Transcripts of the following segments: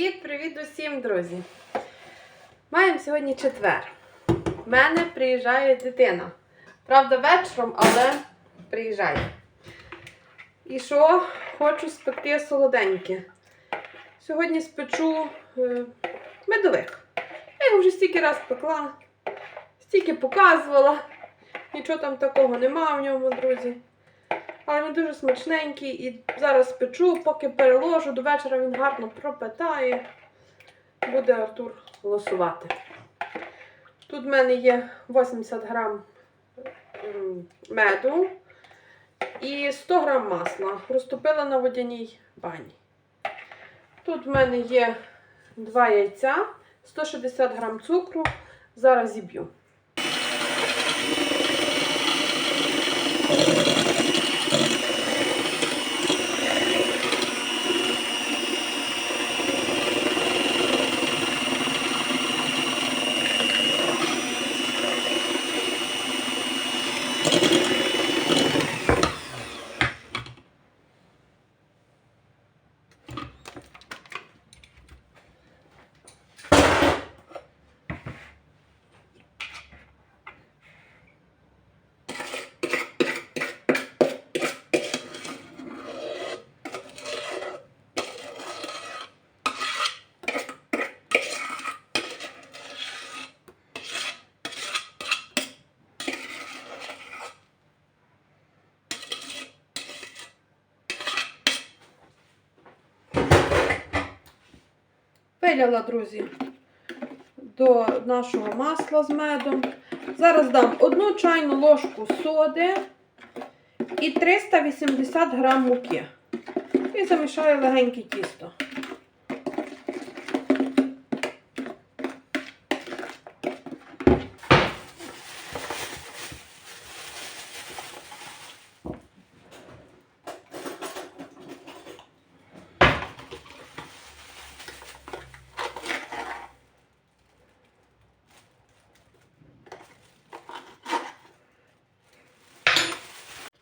Привіт-привіт усім, друзі! Маємо сьогодні четвер. В мене приїжджає дитина. Правда, вечором, але приїжджає. І що? Хочу спекти солоденьке. Сьогодні спечу е, медовик. Я його вже стільки раз пекла, стільки показувала. Нічого там такого нема в ньому, друзі. Але він дуже смачненький і зараз печу, поки переложу, до вечора він гарно пропитає. Буде Артур голосувати. Тут в мене є 80 грам меду і 100 грам масла. Розтопила на водяній бані. Тут в мене є 2 яйця, 160 грам цукру. Зараз зіб'ю. Виляла, друзі, до нашого масла з медом. Зараз дам одну чайну ложку соди і 380 грам муки. І замішаю легеньке тісто.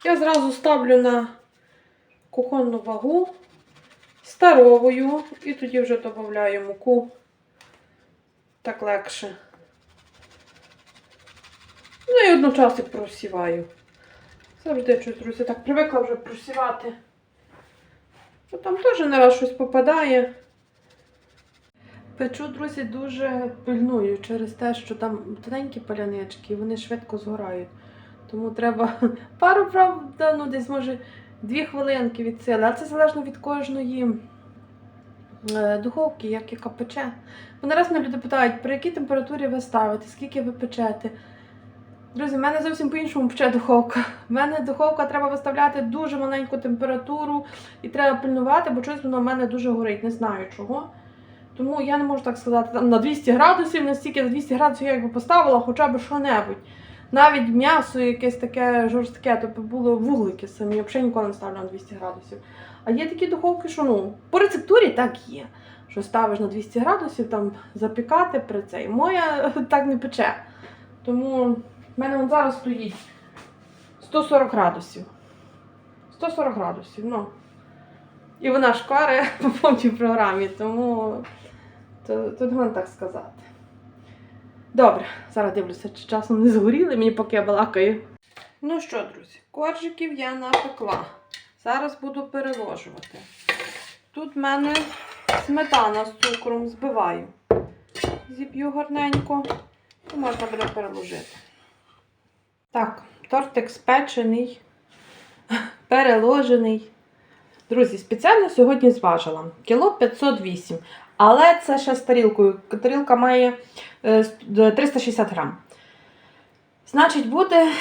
Я зразу ставлю на кухонну вагу старовою і тоді вже додаю муку. Так легше. Ну і одночасно просіваю. Завжди щось, друзі, так привикла вже просівати. Бо там теж не раз щось попадає. Печу, друзі, дуже пильную через те, що там тоненькі палянички, вони швидко згорають. Тому треба пару, правда, ну десь може дві хвилинки від сили. А це залежно від кожної е, духовки, як яка пече. Бо не раз мене люди питають, при якій температурі ви ставите, скільки ви печете. Друзі, в мене зовсім по-іншому пече духовка. В мене духовка треба виставляти дуже маленьку температуру і треба пильнувати, бо щось воно в мене дуже горить, не знаю чого. Тому я не можу так сказати, там на 200 градусів, настільки на 200 градусів я якби поставила хоча б що-небудь. Навіть м'ясо якесь таке жорстке, тобто було вуглики самі, я взагалі ніколи не ставлю на 200 градусів. А є такі духовки, що ну, по рецептурі так є. Що ставиш на 200 градусів, там запікати при цей. Моя так не пече. Тому в мене вон зараз стоїть 140 градусів. 140 градусів, ну. І вона шкаре по повній програмі, тому то, то можна так сказати. Добре, зараз дивлюся, чи часом не згоріли мені, поки я балакаю. Ну що, друзі, коржиків я напекла. Зараз буду переложувати. Тут в мене сметана з цукром збиваю. Зіп'ю гарненько і можна буде переложити. Так, тортик спечений, переложений. Друзі, спеціально сьогодні зважила. Кіло 508. Але це ще з тарілкою. Тарілка має е, 360 грам. Значить, буде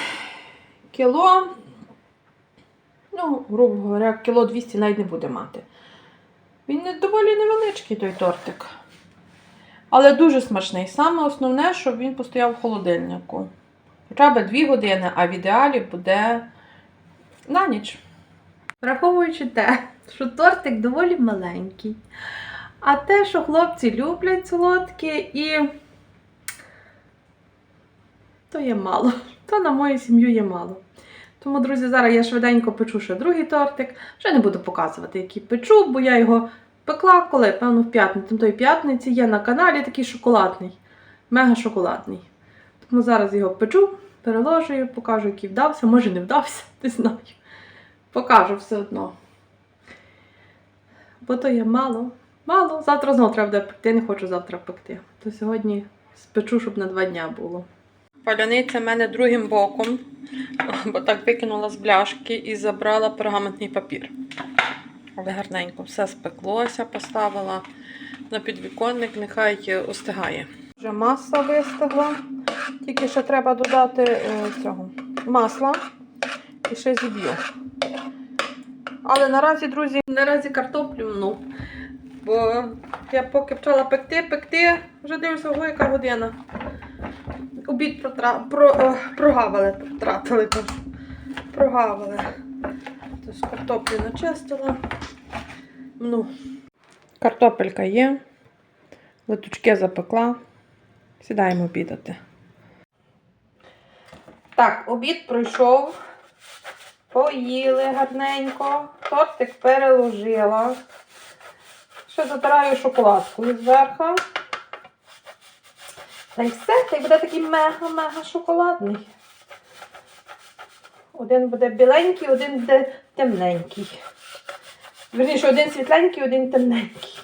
кіло, ну, грубо говоря, кіло 200 навіть не буде мати. Він доволі невеличкий той тортик. Але дуже смачний. Саме основне, щоб він постояв в холодильнику. Хоча б 2 години, а в ідеалі буде на ніч. Враховуючи те, що тортик доволі маленький. А те, що хлопці люблять солодке і то є мало. То на мою сім'ю є мало. Тому, друзі, зараз я швиденько печу ще другий тортик. Вже не буду показувати, який печу, бо я його Пекла коли? Певно, в п'ятницю. Там п'ятниці є на каналі такий шоколадний. Мега шоколадний. Тому зараз його печу, переложую, покажу, який вдався. Може не вдався, не знаю. Покажу все одно. Бо то є мало. Мало. Завтра знову треба буде пекти. Не хочу завтра пекти. То сьогодні спечу, щоб на два дня було. Паляниця в мене другим боком, бо так викинула з бляшки і забрала пергаментний папір. Але гарненько все спеклося, поставила на підвіконник, нехай остигає. Вже маса вистигла, тільки ще треба додати е, цього масла і ще зіб'ю. Але наразі, друзі, наразі картоплю ну. Бо я поки почала пекти, пекти, вже дивлюся, ого, яка година. Обід протра... про... е, прогавили, протратили. Прогавили. Тож картоплю начистила. Ну, картопелька є. Летучки запекла. Сідаємо обідати. Так, обід пройшов. Поїли гарненько. Тортик переложила. Ще затираю шоколадкою зверху. Та й все, та й буде такий мега-мега шоколадний. Один буде біленький, один буде темненький. Верніше, один світленький, один темненький.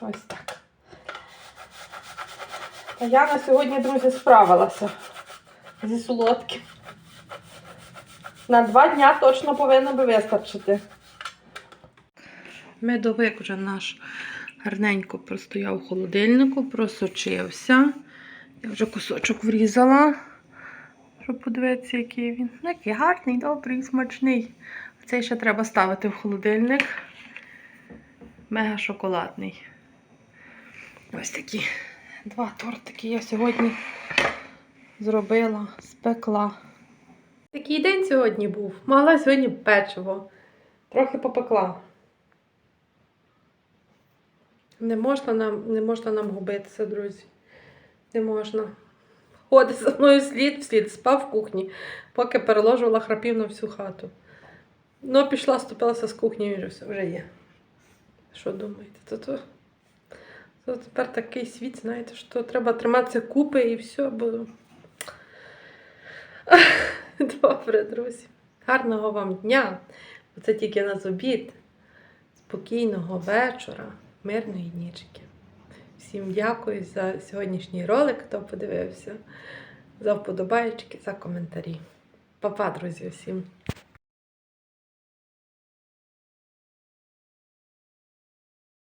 Ось так. Та я на сьогодні, друзі, справилася зі солодким. На два дня точно повинно би вистачити. Медовик вже наш гарненько простояв у холодильнику, просочився. Я вже кусочок врізала, щоб подивитися, який він. Ну, який гарний, добрий, смачний. Цей ще треба ставити в холодильник. Мега шоколадний. Ось такі два тортики я сьогодні зробила, спекла. Такий день сьогодні був. Могла сьогодні печиво. Трохи попекла. Не можна нам, не можна нам губитися, друзі. Не можна. Ходить за мною слід в слід, спав в кухні, поки переложувала храпів на всю хату. Ну, пішла, ступилася з кухні і вже все вже є. Що думаєте? То, то, то тепер такий світ, знаєте, що треба триматися купи і все, бо. Добре, друзі. Гарного вам дня. Це тільки на обід. Спокійного вечора, мирної нічки. Всім дякую за сьогоднішній ролик, хто подивився, за вподобайки, за коментарі. Па-па, друзі, всім!